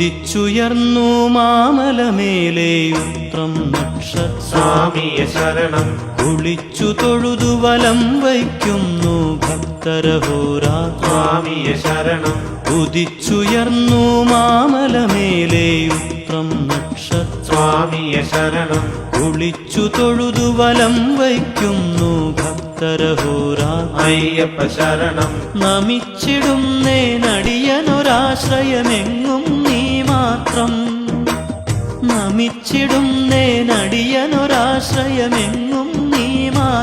ഉദിച്ചുയർന്നു മാമലമേലെ ഉത്രം നക്ഷത്രം. സ്വാമിയെ ശരണം. കുളിച്ചു തൊഴുതു വലം വയ്ക്കുന്നു ഭക്തരഹോരാ സ്വാമിയെ ശരണം. ഉദിച്ചുയർന്നു മാമലമേലെ ഉത്രം നക്ഷത്രം. സ്വാമിയെ ശരണം. കുളിച്ചു തൊഴുതു വലം വയ്ക്കുന്നു ഭക്തരഹോരാ അയ്യപ്പ ശരണം. നമിച്ചിടുന്നേ നടിയനൊരാശ്രയമെങ്ങും മാത്രം നമിച്ചിടുന്നേ നടിയനൊരാശ്രയമെങ്ങും